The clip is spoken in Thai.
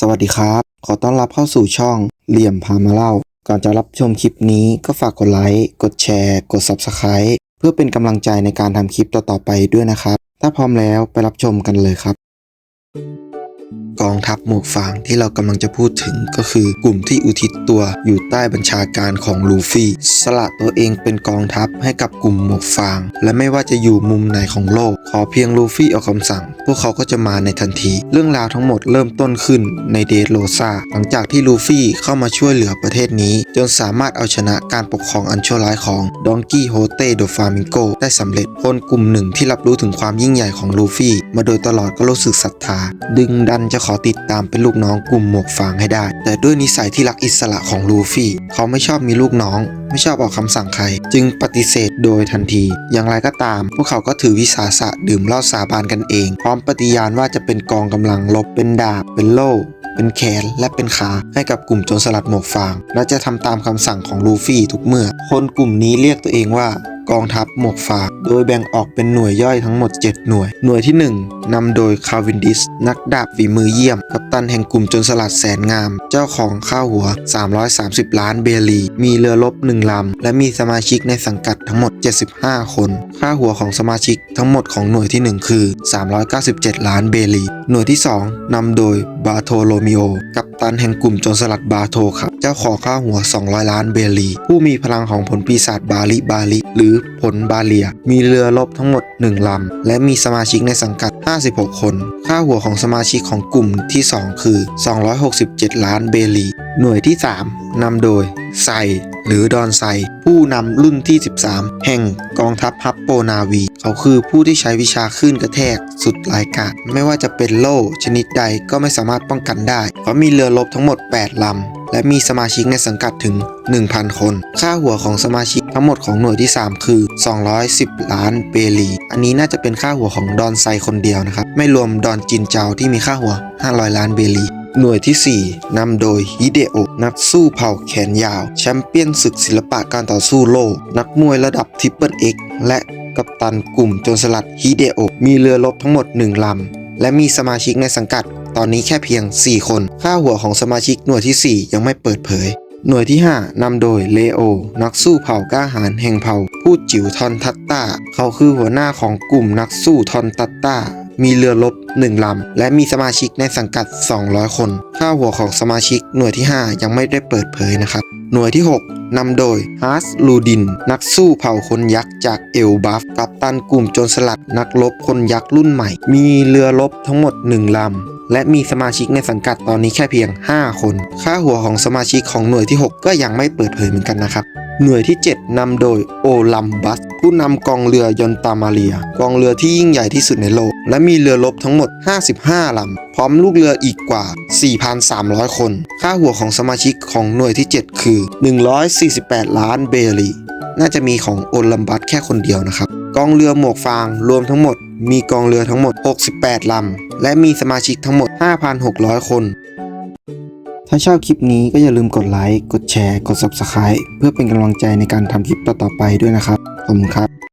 สวัสดีครับ ขอต้อนรับเข้าสู่ช่องเหลี่ยมพามาเล่า ก่อนจะรับชมคลิปนี้ก็ฝากกดไลค์ กดแชร์ กด Subscribe เพื่อเป็นกำลังใจในการทำคลิปต่อๆไปด้วยนะครับ ถ้าพร้อมแล้วไปรับชมกันเลยครับ กองทัพหมวกฟางที่เรากำลังจะพูดถึงก็คือกลุ่มที่อุทิศตัวอยู่ใต้บัญชาการของลูฟี่ สละตัวเองเป็นกองทัพให้กับกลุ่มหมวกฟาง และไม่ว่าจะอยู่มุมไหนของโลก ขอเพียงลูฟี่ออกคำสั่ง พวกเขาก็จะมาในทันที เรื่องราวทั้งหมดเริ่มต้นขึ้นในเดโรซาหลังจากที่ลูฟี่เข้ามาช่วยเหลือประเทศนี้ จนสามารถเอาชนะการปกครองอันชั่วร้ายของดองกี้โฮเต้โดฟามิงโกได้สำเร็จคนกลุ่มหนึ่งที่รับรู้ถึงความยิ่งใหญ่ของลูฟี่ มาโดยตลอดก็รู้สึกศรัทธา ดึงดันจะขอติดตามเป็นลูกน้องกลุ่มหมวกฟางให้ได้ แต่ด้วยนิสัยที่รักอิสระของลูฟี่ เขาไม่ชอบมีลูกน้อง ไม่ชอบออกคำสั่งใคร จึงปฏิเสธโดยทันที อย่างไรก็ตาม พวกเขาก็ถือวิสาสะดื่มเหล้าสาบานกันเอง พร้อมปฏิญาณว่าจะเป็นกองกำลังลบเป็นดาบ เป็นโล่เป็นแขนและเป็นขาให้กับกลุ่มโจรสลัดหมวกฟาง และจะทำตามคำสั่งของลูฟี่ทุกเมื่อ คนกลุ่มนี้เรียกตัวเองว่า กองทัพหมวกฟางโดยแบ่งออกเป็นหน่วยย่อยทั้งหมด 7 หน่วย หน่วยที่ 1นำโดยคาวินดิส นักดาบฝีมือเยี่ยม กัปตันแห่งกลุ่มจรสลัดแสนงาม เจ้าของข้าวหัว 330 ล้านเบลี มีเรือรบหนึ่งลำ และมีสมาชิกในสังกัดทั้งหมด 75 คน ค่าหัวของสมาชิกทั้งหมดของหน่วยที่ 1 คือ 397 ล้านเบลี หน่วยที่ 2นำโดย บาโทโลมิโอ กัปตันแห่งกลุ่มโจรสลัดบาโทครับ เจ้าของค่าหัว 200 ล้านเบลี ผู้มีพลังของผลปีศาจบาลิบาลิ หรือผลบาเลีย มีเรือรบทั้งหมด 1 ลำ และมีสมาชิกในสังกัด 56 คน ค่าหัวของสมาชิกของกลุ่มที่ 2 คือ 267 ล้านเบลี หน่วยที่ 3นำโดย ไซ หรือดอนไซ ผู้นำรุ่นที่ 13 แห่งกองทัพฮับโปนาวี เขาคือผู้ที่ใช้วิชาคลื่นกระแทก สุดรายกาจไม่ว่าจะเป็นโล่ชนิดใดก็ไม่สามารถป้องกันได้ เขามีเรือรบทั้งหมด 8 ลำและมีสมาชิกในสังกัดถึง 1,000 คน ค่าหัวของสมาชิกทั้งหมดของหน่วยที่ 3 คือ 210 ล้านเบลีอันนี้น่าจะเป็นค่าหัวของดอนไซคนเดียวนะครับ ไม่รวมดอนจินเจาที่มีค่าหัว 500 ล้านเบลี หน่วยที่ 4 นำโดยฮิเดโอะนักสู้เผ่าแขนยาว แชมเปี้ยนศึกศิลปะการต่อสู้โลก นักมวยระดับทริปเปิลเอ็กและกัปตันกลุ่มโจรสลัดฮิเดโอะมีเรือรบทั้งหมด 1 ลำ และมีสมาชิกในสังกัด ตอนนี้แค่เพียง 4 คน ค่าหัวของสมาชิกหน่วยที่ 4 ยังไม่เปิดเผย หน่วยที่ 5 นำโดยเลโอ นักสู้เผ่ากล้าหาญแห่งเผ่า ผู้จิ๋วทอนทัตตาเขาคือหัวหน้าของกลุ่มนักสู้ทอนตัตตา มีเรือรบ1ลำ และมีสมาชิกในสังกัด 200 คน ค่าหัวของสมาชิกหน่วยที่ 5 ยังไม่ได้เปิดเผยนะครับ หน่วยที่ 6นำโดยฮาร์สลูดิน นักสู้เผ่าคนยักษ์จากเอลบัฟกัปตันกลุ่มโจรสลัดนักรบคนยักษ์รุ่นใหม่ มีเรือรบทั้งหมด 1ลำและมีสมาชิกในสังกัดตอนนี้แค่เพียง 5 คน ค่าหัวของสมาชิกของหน่วยที่ 6 ก็ยังไม่เปิดเผยเหมือนกันนะครับ หน่วยที่ 7นำโดยโอลัมบัส ผู้นำกองเรือยอนตามาเรีย กองเรือที่ยิ่งใหญ่ที่สุดในโลก และมีเรือรบทั้งหมด 55ลำพร้อมลูกเรืออีกกว่า 4,300 คน ค่าหัวของสมาชิกของหน่วยที่ 7 คือ 148 ล้านเบลีน่าจะมีของโอลัมบัสแค่คนเดียวนะครับ กองเรือหมวกฟางรวมทั้งหมด มีกองเรือทั้งหมด 68 ลำ และมีสมาชิกทั้งหมด 5,600 คน ถ้าชอบคลิปนี้ก็อย่าลืมกดไลค์ กดแชร์ กด Subscribe เพื่อเป็นกำลังใจในการทำคลิปต่อๆไปด้วยนะครับ ขอบคุณครับ